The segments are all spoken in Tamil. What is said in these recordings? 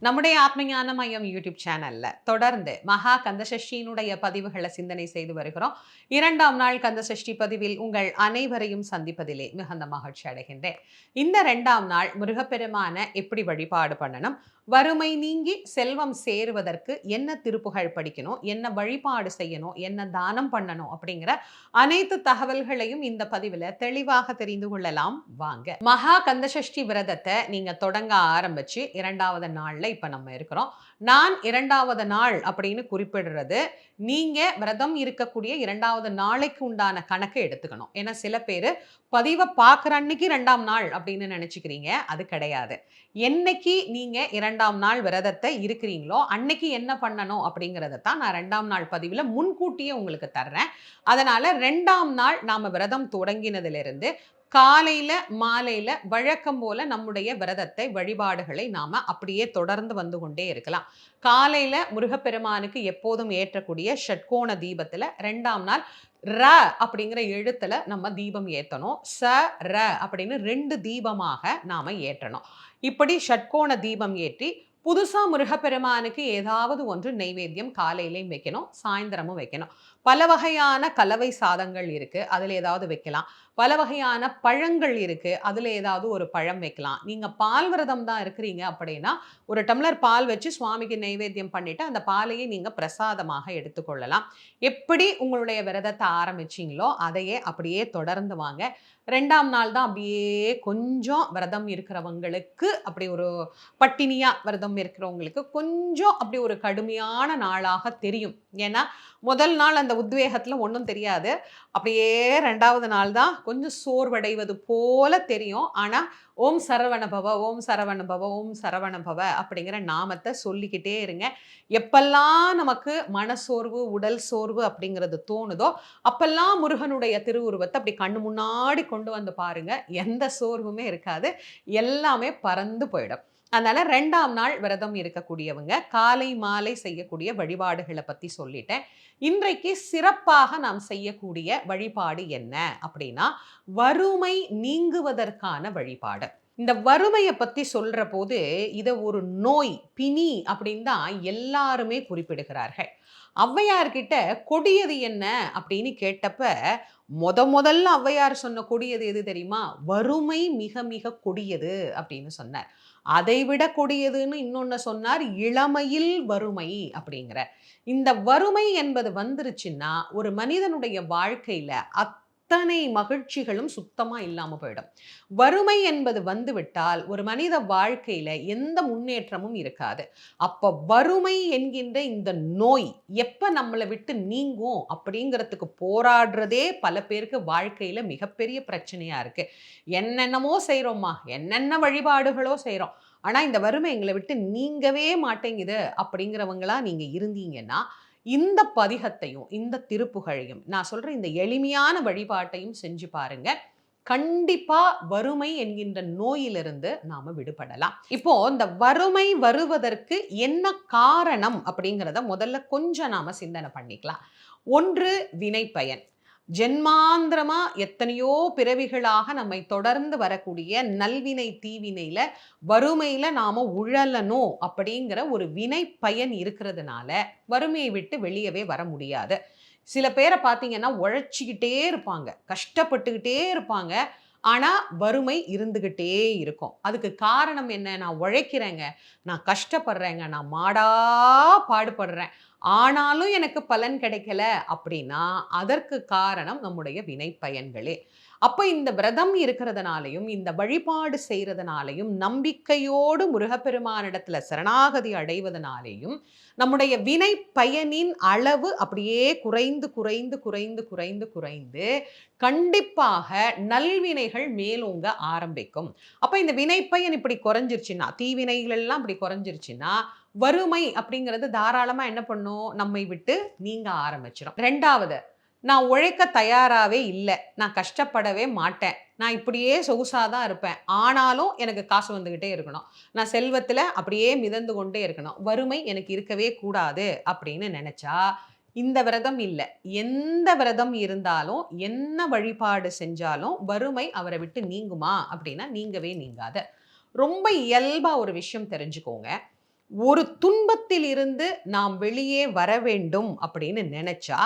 நம்முடைய ஆத்மஞான மையம் யூடியூப் சேனல்ல தொடர்ந்து மகா கந்தசஷ்டியினுடைய பதிவுகளை சிந்தனை செய்து வருகிறோம். இரண்டாம் நாள் கந்தசஷ்டி பதிவில் உங்கள் அனைவரையும் சந்திப்பதிலே மிகுந்த மகிழ்ச்சி அடைகின்றேன். இந்த ரெண்டாம் நாள் முருகப்பெருமான எப்படி வழிபாடு பண்ணணும்? வறுமை நீங்கி செல்வம் சேருவதற்கு என்ன திருப்புகழ் படிக்கணும்? என்ன வழிபாடு செய்யணும்? என்ன தானம் பண்ணணும்? அப்படிங்கிற அனைத்து தகவல்களையும் இந்த பதிவில் தெளிவாக தெரிந்து கொள்ளலாம். வாங்க. மகா கந்தசஷ்டி விரதத்தை நீங்க தொடங்க ஆரம்பிச்சு இரண்டாவது நாள்ல இப்போ நம்ம இருக்கிறோம். நான் இரண்டாவது நாள் அப்படின்னு குறிப்பிடுறது நீங்கள் விரதம் இருக்கக்கூடிய இரண்டாவது நாளைக்கு உண்டான கணக்கை எடுத்துக்கணும். ஏன்னா சில பேர் பதிவை பார்க்குற அன்னைக்கு ரெண்டாம் நாள் அப்படின்னு நினச்சிக்கிறீங்க. அது கிடையாது. என்னைக்கு நீங்கள் இரண்டாம் நாள் விரதத்தை இருக்கிறீங்களோ அன்னைக்கு என்ன பண்ணணும் அப்படிங்கிறத தான் நான் ரெண்டாம் நாள் பதிவில் முன்கூட்டியே உங்களுக்கு தர்றேன். அதனால் ரெண்டாம் நாள் நாம் விரதம் தொடங்கினதுலேருந்து காலையில மாலையில வழக்கம் போல நம்முடைய விரதத்தை வழிபாடுகளை நாம அப்படியே தொடர்ந்து வந்து கொண்டே இருக்கலாம். காலையில முருகப்பெருமானுக்கு எப்போதும் ஏற்றக்கூடிய ஷட்கோண தீபத்துல ரெண்டாம் நாள் ர அப்படிங்கிற எழுத்துல நம்ம தீபம் ஏற்றணும் ச ர அப்படின்னு ரெண்டு தீபமாக நாம ஏற்றணும். இப்படி ஷட்கோண தீபம் ஏற்றி புதுசா முருகப்பெருமானுக்கு ஏதாவது ஒன்று நெய்வேத்தியம் காலையிலையும் வைக்கணும் சாயந்தரமும் வைக்கணும். பல வகையான கலவை சாதங்கள் இருக்கு. அதில் ஏதாவது வைக்கலாம். பல வகையான பழங்கள் இருக்கு. அதில் ஏதாவது ஒரு பழம் வைக்கலாம். நீங்கள் பால் விரதம் தான் இருக்கிறீங்க அப்படின்னா ஒரு டம்ளர் பால் வச்சு சுவாமிக்கு நைவேத்தியம் பண்ணிட்டு அந்த பாலையே நீங்கள் பிரசாதமாக எடுத்துக்கொள்ளலாம். எப்படி உங்களுடைய விரதத்தை ஆரம்பிச்சீங்களோ அதையே அப்படியே தொடர்ந்து வாங்க. ரெண்டாம் நாள் தான் அப்படியே கொஞ்சம் விரதம் இருக்கிறவங்களுக்கு அப்படி ஒரு பட்டினியா விரதம் இருக்கிறவங்களுக்கு கொஞ்சம் அப்படி ஒரு கடுமையான நாளாக தெரியும். ஏன்னா முதல் நாள் அந்த அந்த உத்வேகத்தில் ஒன்றும் தெரியாது. அப்படியே ரெண்டாவது நாள் தான் கொஞ்சம் சோர்வடைவது போல தெரியும். ஆனால் ஓம் சரவண பவ ஓம் சரவண பவ ஓம் சரவண பவ அப்படிங்கிற நாமத்தை சொல்லிக்கிட்டே இருங்க. எப்பெல்லாம் நமக்கு மனசோர்வு உடல் சோர்வு அப்படிங்கிறது தோணுதோ அப்பெல்லாம் முருகனுடைய திருவுருவத்தை அப்படி கண்ணு முன்னாடி கொண்டு வந்து பாருங்கள் எந்த சோர்வுமே இருக்காது. எல்லாமே பறந்து போயிடும். அதனால ரெண்டாம் நாள் விரதம் இருக்கக்கூடியவங்க காலை மாலை செய்யக்கூடிய வழிபாடுகளை பற்றி சொல்லிட்டேன். இன்றைக்கு சிறப்பாக நாம் செய்யக்கூடிய வழிபாடு என்ன அப்படின்னா வறுமை நீங்குவதற்கான வழிபாடு. இந்த வறுமையை பற்றி சொல்கிற போது இதை ஒரு நோய் பிணி அப்படின்னு தான் எல்லாருமே குறிப்பிடுகிறார்கள். ஔவையார்கிட்ட கொடியது என்ன? அப்படின்னு கேட்டப்ப முத முதல்ல ஔவையார் சொன்ன கொடியது எது தெரியுமா? வறுமை மிக மிக கொடியது அப்படின்னு சொன்னார். அதைவிட கொடியதுன்னு இன்னொன்று சொன்னார் இளமையில் வறுமை அப்படிங்கிற இந்த வறுமை என்பது வந்துருச்சுன்னா ஒரு மனிதனுடைய வாழ்க்கையில் அத் அத்தனை மகிழ்ச்சிகளும் சுத்தமா இல்லாம போயிடும். வறுமை என்பது வந்துவிட்டால் ஒரு மனித வாழ்க்கையில எந்த முன்னேற்றமும் இருக்காது. அப்ப வறுமை என்கின்ற இந்த நோய் எப்ப நம்மளை விட்டு நீங்கும் அப்படிங்கிறதுக்கு போராடுறதே பல பேருக்கு வாழ்க்கையில மிகப்பெரிய பிரச்சனையா இருக்கு. என்னென்னமோ செய்கிறோம்மா என்னென்ன வழிபாடுகளோ செய்கிறோம் ஆனா இந்த வறுமை எங்களை விட்டு நீங்கவே மாட்டேங்குது அப்படிங்கிறவங்களா நீங்க இருந்தீங்கன்னா இந்த பதிகத்தையும் இந்த திருப்புகழையும் நான் சொல்கிற இந்த எளிமையான வழிபாட்டையும் செஞ்சு பாருங்க. கண்டிப்பா வறுமை என்கின்ற நோயிலிருந்து நாம விடுபடலாம். இப்போ இந்த வறுமை வருவதற்கு என்ன காரணம் அப்படிங்கிறத முதல்ல கொஞ்சம் நாம சிந்தனை பண்ணிக்கலாம். ஒன்று வினைப்பயன். ஜென்மாந்திரமா எத்தனையோ பிறவிகளாக நம்மை தொடர்ந்து வரக்கூடிய நல்வினை தீவினையில வறுமையில நாம உழலணும் அப்படிங்கிற ஒரு வினை பயன் இருக்கிறதுனால வறுமையை விட்டு வெளியவே வர முடியாது. சில பேரை பார்த்தீங்கன்னா உழைச்சிக்கிட்டே இருப்பாங்க கஷ்டப்பட்டுக்கிட்டே இருப்பாங்க. ஆனால் வறுமை இருந்துகிட்டே இருக்கும். அதுக்கு காரணம் என்ன? நான் உழைக்கிறேங்க. நான் கஷ்டப்படுறேங்க. நான் மாடா பாடுபடுறேன். ஆனாலும் எனக்கு பலன் கிடைக்கல அப்படின்னா அதற்கு காரணம் நம்முடைய வினை பயன்களே அப்போ இந்த விரதம் இருக்கிறதுனாலையும் இந்த வழிபாடு செய்கிறதுனாலையும் நம்பிக்கையோடு முருகப்பெருமானிடத்துல சரணாகதி அடைவதனாலேயும் நம்முடைய வினை பயனின் அளவு அப்படியே குறைந்து குறைந்து குறைந்து குறைந்து குறைந்து கண்டிப்பாக நல்வினைகள் மேலோங்க ஆரம்பிக்கும். அப்போ இந்த வினைப்பயன் இப்படி குறைஞ்சிருச்சுன்னா தீவினைகள் எல்லாம் இப்படி குறைஞ்சிருச்சுன்னா வறுமை அப்படிங்கிறது தாராளமாக என்ன பண்ணும்? நம்மை விட்டு நீங்க ஆரம்பிச்சிடும் ரெண்டாவது நான் உழைக்க தயாராகவே இல்லை. நான் கஷ்டப்படவே மாட்டேன். நான் இப்படியே சொகுசாக தான் இருப்பேன். ஆனாலும் எனக்கு காசு வந்துக்கிட்டே இருக்கணும். நான் செல்வத்தில் அப்படியே மிதந்து கொண்டே இருக்கணும். வறுமை எனக்கு இருக்கவே கூடாது அப்படின்னு நினச்சா இந்த விரதம் இல்லை. எந்த விரதம் இருந்தாலும் என்ன வழிபாடு செஞ்சாலும் வறுமை அவரை விட்டு நீங்குமா அப்படின்னா நீங்கவே நீங்காத. ரொம்ப இயல்பாக ஒரு விஷயம் தெரிஞ்சுக்கோங்க. ஒரு துன்பத்தில் இருந்து நாம் வெளியே வர வேண்டும் அப்படின்னு நினச்சா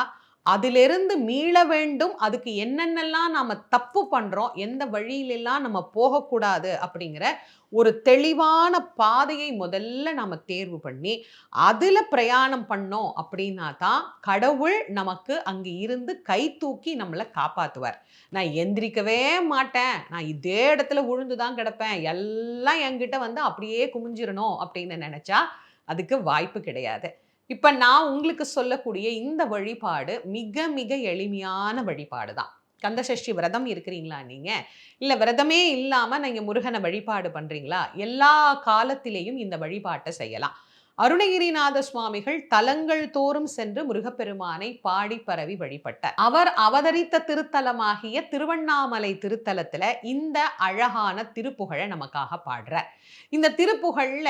அதிலிருந்து மீள வேண்டும். அதுக்கு என்னென்னலாம் நாம் தப்பு பண்ணுறோம் எந்த வழியிலெல்லாம் நம்ம போகக்கூடாது அப்படிங்கிற ஒரு தெளிவான பாதையை முதல்ல நாம் தேர்வு பண்ணி அதில் பிரயாணம் பண்ணோம் அப்படின்னா தான் கடவுள் நமக்கு அங்கே இருந்து கை தூக்கி நம்மளை காப்பாற்றுவார் நான் எந்திரிக்கவே மாட்டேன். நான் இதே இடத்துல விழுந்து தான் கிடப்பேன். எல்லாம் என்கிட்ட வந்து அப்படியே குமிஞ்சிடணும் அப்படின்னு நினச்சா அதுக்கு வாய்ப்பு கிடையாது. இப்போ நான் உங்களுக்கு சொல்லக்கூடிய இந்த வழிபாடு மிக மிக எளிமையான வழிபாடு தான் கந்தசஷ்டி விரதம் இருக்கிறீங்களா நீங்கள் இல்லை விரதமே இல்லாமல் நீங்கள் முருகனை வழிபாடு பண்ணுறீங்களா எல்லா காலத்திலேயும் இந்த வழிபாட்டை செய்யலாம். அருணகிரிநாத சுவாமிகள் தலங்கள் தோறும் சென்று முருகப்பெருமானை பாடி பரவி வழிபட்டார். அவர் அவதரித்த திருத்தலமாகிய திருவண்ணாமலை திருத்தலத்துல இந்த அழகான திருப்புகழை நமக்காக பாடுறார். இந்த திருப்புகழ்ல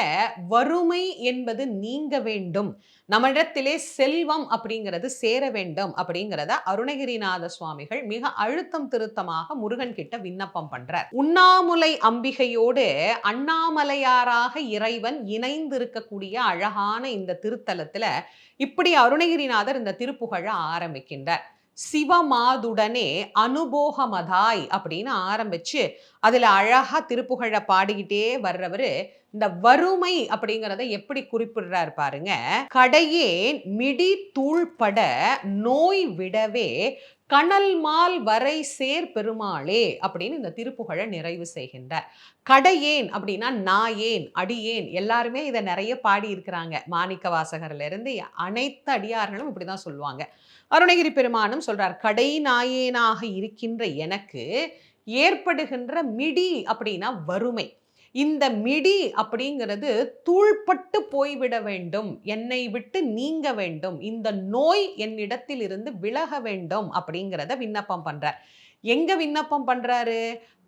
வறுமை என்பது நீங்க வேண்டும் நம்மிடத்திலே செல்வம் அப்படிங்கிறது சேர வேண்டும் அப்படிங்கிறத அருணகிரிநாத சுவாமிகள் மிக அழுத்தம் திருத்தமாக முருகன் கிட்ட விண்ணப்பம் பண்றார். உண்ணாமுலை அம்பிகையோடு அண்ணாமலையாராக இறைவன் இணைந்திருக்கக்கூடிய அழகான இந்த திருத்தலத்துல இப்படி அருணகிரிநாதர் இந்த திருப்புகழ ஆரம்பிக்கின்றார். சிவமாதுடனே அனுபோகமதாய் அப்படின்னு ஆரம்பிச்சு அதுல அழகா திருப்புகழை பாடிக்கிட்டே வர்றவர் இந்த வறுமை அப்படிங்கிறத எப்படி குறிப்பிடுறாரு பாருங்க. கடையே மிடி தூள்பட நோய் விடவே கணல் மால் வரை சேர் பெருமாளே அப்படின்னு இந்த திருப்புகழை நிறைவு செய்கின்றார். கடையேன் அப்படின்னா நாயேன் அடியேன் எல்லாருமே இதை நிறைய பாடி இருக்கிறாங்க மாணிக்க வாசகர்லேருந்து அனைத்து அடியார்களும் இப்படி தான் சொல்லுவாங்க. அருணகிரி பெருமானும் சொல்றார் கடை நாயேனாக இருக்கின்ற எனக்கு ஏற்படுகின்ற மிடி அப்படின்னா வறுமை. இந்த மிடி அப்படிங்கிறது தூள்பட்டு போய்விட வேண்டும் என்னை விட்டு நீங்க வேண்டும் இந்த நோய் என்னிடத்தில் இருந்து விலக வேண்டும் அப்படிங்கிறத விண்ணப்பம் பண்றார். எங்க விண்ணப்பம் பண்றாரு?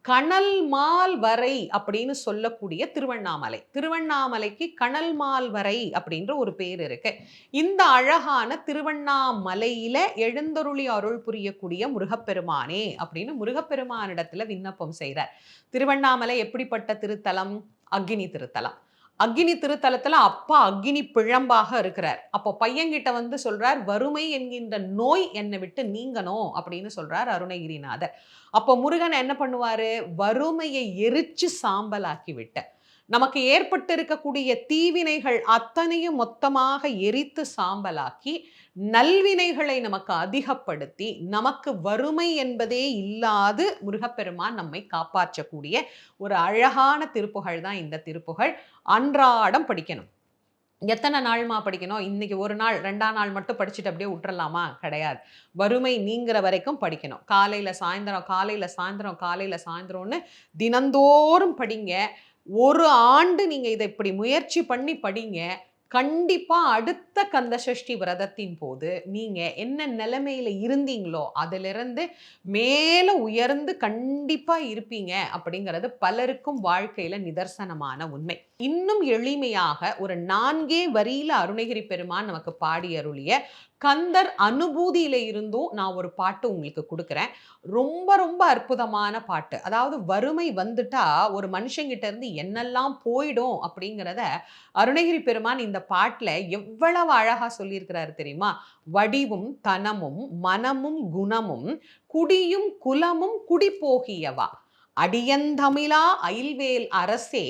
கணல் மால் வரை அப்படின்னு சொல்லக்கூடிய திருவண்ணாமலை. திருவண்ணாமலைக்கு கணல் மால் வரை அப்படின்ற ஒரு பேர் இருக்கு. இந்த அழகான திருவண்ணாமலையில எழுந்தருளி அருள் புரியக்கூடிய முருகப்பெருமானே அப்படின்னு முருகப்பெருமானிடத்துல விண்ணப்பம் செய்கிறார் திருவண்ணாமலை எப்படிப்பட்ட திருத்தலம்? அக்னி திருத்தலம். அக்னி திருத்தலத்துல அப்பா அக்னி பிழம்பாக இருக்கிறார். அப்போ பையன்கிட்ட வந்து சொல்றார் வறுமை என்கின்ற நோய் என்னை விட்டு நீங்கணும் அப்படின்னு சொல்றார் அருணகிரிநாதர். அப்போ முருகன் என்ன பண்ணுவாரு? வறுமையை எரிச்சு சாம்பலாக்கி விட்ட நமக்கு ஏற்பட்டு இருக்கக்கூடிய தீவினைகள் அத்தனையும் மொத்தமாக எரித்து சாம்பலாக்கி நல்வினைகளை நமக்கு அதிகப்படுத்தி நமக்கு வறுமை என்பதே இல்லாது முருகப்பெருமான் நம்மை காப்பாற்றக்கூடிய ஒரு அழகான திருப்புகழ் தான் இந்த திருப்புகழ். அன்றாடம் படிக்கணும். எத்தனை நாள்மா படிக்கணும்? இன்னைக்கு ஒரு நாள் ரெண்டாம் நாள் மட்டும் படிச்சுட்டு அப்படியே விட்டுறலாமா கிடையாது. வறுமை நீங்கிற வரைக்கும் படிக்கணும். காலையில் சாயந்தரம் காலையில் சாயந்தரம் காலையில் சாயந்தரம்னு தினந்தோறும் படிங்க. ஒரு ஆண்டு நீங்கள் இதை இப்படி முயற்சி பண்ணி படிங்க. கண்டிப்பாக அடுத்த கந்த சஷ்டி விரதத்தின் போது நீங்கள் என்ன நிலைமையில் இருந்தீங்களோ அதிலிருந்து மேலே உயர்ந்து கண்டிப்பாக இருப்பீங்க அப்படிங்கிறது பலருக்கும் வாழ்க்கையில் நிதர்சனமான உண்மை. இன்னும் எளிமையாக ஒரு நான்கே வரியில் அருணகிரி பெருமான் நமக்கு பாடி அருளிய கந்தர் அனுபூதியில இருந்தும் நான் ஒரு பாட்டு உங்களுக்கு கொடுக்குறேன். ரொம்ப ரொம்ப அற்புதமான பாட்டு. அதாவது வறுமை வந்துட்டா ஒரு மனுஷங்கிட்ட இருந்து என்னெல்லாம் போயிடும் அப்படிங்கிறத அருணகிரி பெருமான் இந்த பாட்டில் எவ்வளவு அழகா சொல்லியிருக்கிறாரு தெரியுமா? வடிவும் தனமும் மனமும் குணமும் குடியும் குலமும் குடி போகியவா அடியந்தமிழா அயில்வேல் அரசே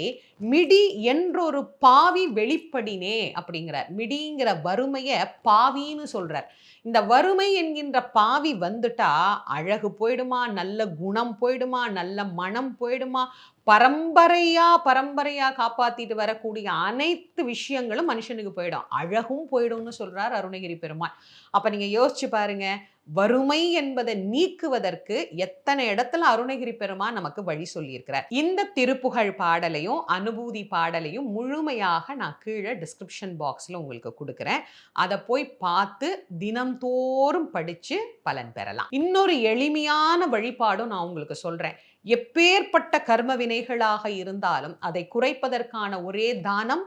மிடி என்றொரு பாவி வெளிப்படினே அப்படிங்கிறார். மிடிங்கிற வறுமையை பாவின்னு சொல்கிறார் இந்த வறுமை என்கின்ற பாவி வந்துட்டா அழகு போயிடுமா நல்ல குணம் போயிடுமா நல்ல மனம் போயிடுமா பரம்பரையா பரம்பரையா காப்பாத்திட்டு வரக்கூடிய அனைத்து விஷயங்களும் மனுஷனுக்கு போயிடும். அழகும் போயிடும்னு சொல்றார் அருணகிரி பெருமாள். அப்ப நீங்க யோசிச்சு பாருங்க வறுமை என்பதை நீக்குவதற்கு எத்தனை இடத்துல அருணகிரி பெருமான் நமக்கு வழி சொல்லியிருக்கிறார்? இந்த திருப்புகழ் பாடலையும் அனுபூதி பாடலையும் முழுமையாக நான் கீழே டிஸ்கிரிப்ஷன் பாக்ஸில் உங்களுக்கு கொடுக்குறேன். அதை போய் பார்த்து தினம்தோறும் படித்து பலன் பெறலாம். இன்னொரு எளிமையான வழிபாடும் நான் உங்களுக்கு சொல்கிறேன் எப்பேற்பட்ட கர்ம வினைகளாக இருந்தாலும் அதை குறைப்பதற்கான ஒரே தானம்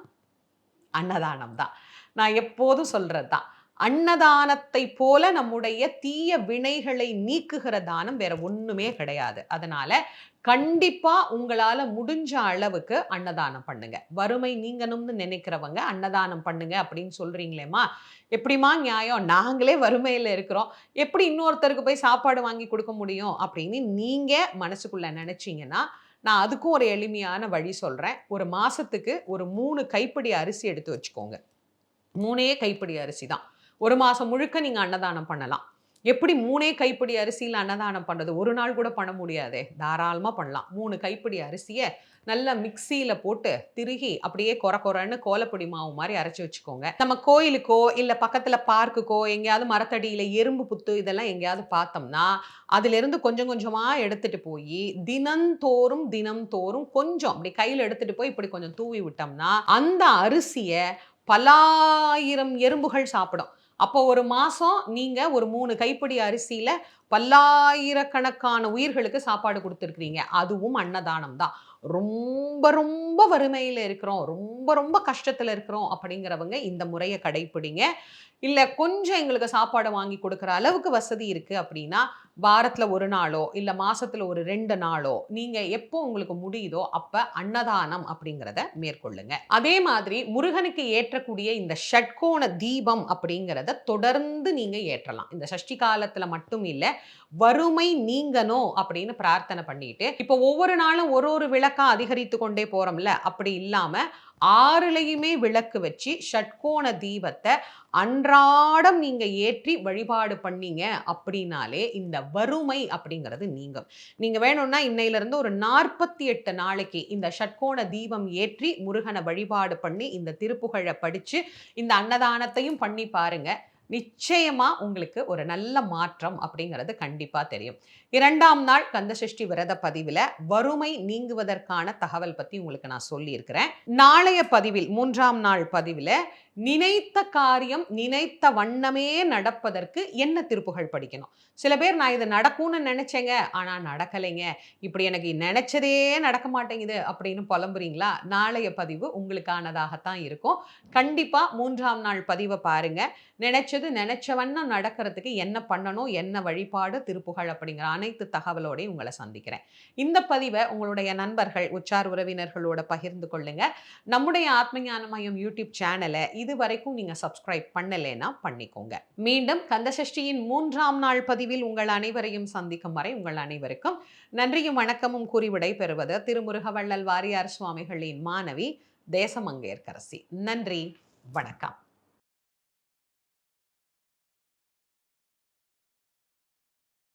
அன்னதானம் தான் நான் எப்போதும் சொல்கிறது தான் அன்னதானத்தை போல நம்முடைய தீய வினைகளை நீக்குகிற தானம் வேற ஒண்ணுமே கிடையாது. அதனால கண்டிப்பா உங்களால முடிஞ்ச அளவுக்கு அன்னதானம் பண்ணுங்க. வறுமை நீங்கணும்னு நினைக்கிறவங்க அன்னதானம் பண்ணுங்க அப்படின்னு சொல்றீங்களேம்மா. எப்படிமா நியாயம்? நாங்களே வறுமையில இருக்கிறோம். எப்படி இன்னொருத்தருக்கு போய் சாப்பாடு வாங்கி கொடுக்க முடியும்? அப்படின்னு நீங்க மனசுக்குள்ள நினைச்சீங்கன்னா நான் அதுக்கும் ஒரு எளிமையான வழி சொல்றேன். ஒரு மாசத்துக்கு ஒரு மூணு கைப்பிடி அரிசி எடுத்து வச்சுக்கோங்க. மூணே கைப்பிடி அரிசி தான். ஒரு மாதம் முழுக்க நீங்கள் அன்னதானம் பண்ணலாம். எப்படி மூணே கைப்பிடி அரிசியில் அன்னதானம் பண்ணுறது ஒரு நாள் கூட பண்ண முடியாதே. தாராளமாக பண்ணலாம். மூணு கைப்பிடி அரிசியை நல்லா மிக்சியில் போட்டு திருகி அப்படியே கொர கொரன்னு கோலப்பொடி மாவு மாதிரி அரைச்சி வச்சுக்கோங்க. நம்ம கோயிலுக்கோ இல்லை பக்கத்தில் பார்க்குக்கோ எங்கேயாவது மரத்தடியில் எறும்பு புத்து இதெல்லாம் எங்கேயாவது பார்த்தோம்னா அதிலிருந்து கொஞ்சம் கொஞ்சமாக எடுத்துகிட்டு போய் தினந்தோறும் தினந்தோறும் கொஞ்சம் அப்படி கையில் எடுத்துகிட்டு போய் இப்படி கொஞ்சம் தூவி விட்டோம்னா அந்த அரிசியை பல்லாயிரம் எறும்புகள் சாப்பிடும். அப்போ ஒரு மாதம் நீங்கள் ஒரு மூணு கைப்பிடி அரிசியில் பல்லாயிரக்கணக்கான உயிர்களுக்கு சாப்பாடு கொடுத்துருக்குறீங்க. அதுவும் அன்னதானம் தான் ரொம்ப ரொம்ப வறுமையில் இருக்கிறோம் ரொம்ப ரொம்ப கஷ்டத்தில் இருக்கிறோம் அப்படிங்கிறவங்க இந்த முறையை கடைப்பிடிங்க. இல்லை கொஞ்சம் எங்களுக்கு சாப்பாடு வாங்கி கொடுக்குற அளவுக்கு வசதி இருக்குது அப்படின்னா வாரத்தில் ஒரு நாளோ இல்லை மாதத்தில் ஒரு ரெண்டு நாளோ நீங்கள் எப்போ உங்களுக்கு முடியுதோ அப்போ அன்னதானம் அப்படிங்கிறத மேற்கொள்ளுங்க. அதே மாதிரி முருகனுக்கு ஏற்றக்கூடிய இந்த ஷட்கோண தீபம் அப்படிங்கிறத தொடர்ந்து நீங்கள் ஏற்றலாம். இந்த சஷ்டி காலத்தில் மட்டும் இல்லை வறுமை நீங்கணும் அப்படின்னு பிரார்த்தனை பண்ணிட்டு இப்போ ஒவ்வொரு நாளும் ஒரு ஒரு விளக்கு அதிகரித்து கொண்டே போறோம்ல? அப்படி இல்லாம ஆறுலையுமே விளக்கு வச்சு ஷட்கோண தீபத்தை அன்றாடம் நீங்க ஏற்றி வழிபாடு பண்ணீங்க அப்படின்னாலே இந்த வறுமை அப்படிங்கிறது நீங்கும். நீங்க வேணும்னா இன்னையிலேருந்து ஒரு நாற்பத்தி எட்டு நாளைக்கு இந்த ஷட்கோண தீபம் ஏற்றி முருகனை வழிபாடு பண்ணி இந்த திருப்புகழை படிச்சு இந்த அன்னதானத்தையும் பண்ணி பாருங்க. நிச்சயமா உங்களுக்கு ஒரு நல்ல மாற்றம் அப்படிங்கிறது கண்டிப்பா தெரியும். இரண்டாம் நாள் கந்தசஷ்டி விரத பதிவில் வறுமை நீங்குவதற்கான தகவல் பற்றி உங்களுக்கு நான் சொல்லியிருக்கிறேன். நாளைய பதிவில் மூன்றாம் நாள் பதிவில் நினைத்த காரியம் நினைத்த வண்ணமே நடப்பதற்கு என்ன திருப்புகள் படிக்கணும்? சில பேர் நான் இது நடக்கும்னு நினைச்சேங்க ஆனால் நடக்கலைங்க. இப்படி எனக்கு நினைச்சதே நடக்க மாட்டேங்குது அப்படின்னு புலம்புறீங்களா? நாளைய பதிவு உங்களுக்கானதாகத்தான் இருக்கும். கண்டிப்பாக மூன்றாம் நாள் பதிவை பாருங்க. நினைச்சது நினைச்ச வண்ணம் நடக்கிறதுக்கு என்ன பண்ணணும் என்ன வழிபாடு திருப்புகள் அப்படிங்கிற அனைத்து தகவலோடையும் உங்களை சந்திக்கிறேன். இந்த பதிவை உங்களுடைய நண்பர்கள் உச்சார் உறவினர்களோட பகிர்ந்து கொள்ளுங்க. நம்முடைய ஆத்ம ஞான மையம் யூடியூப் சேனலை இது வரைக்கும் நீங்க சப்ஸ்கிரைப் பண்ணலைன்னா பண்ணிக்கோங்க. மீண்டும் கந்தசஷ்டியின் மூன்றாம் நாள் பதிவில் உங்கள் அனைவரையும் சந்திக்கும் வரை உங்கள் அனைவருக்கும் நன்றியும் வணக்கமும் கூறி விடைபெறுவது திருமுருகவள்ளல் வாரியார் சுவாமிகளின் மாணவி தேசமங்கேற்கரசி. நன்றி வணக்கம்.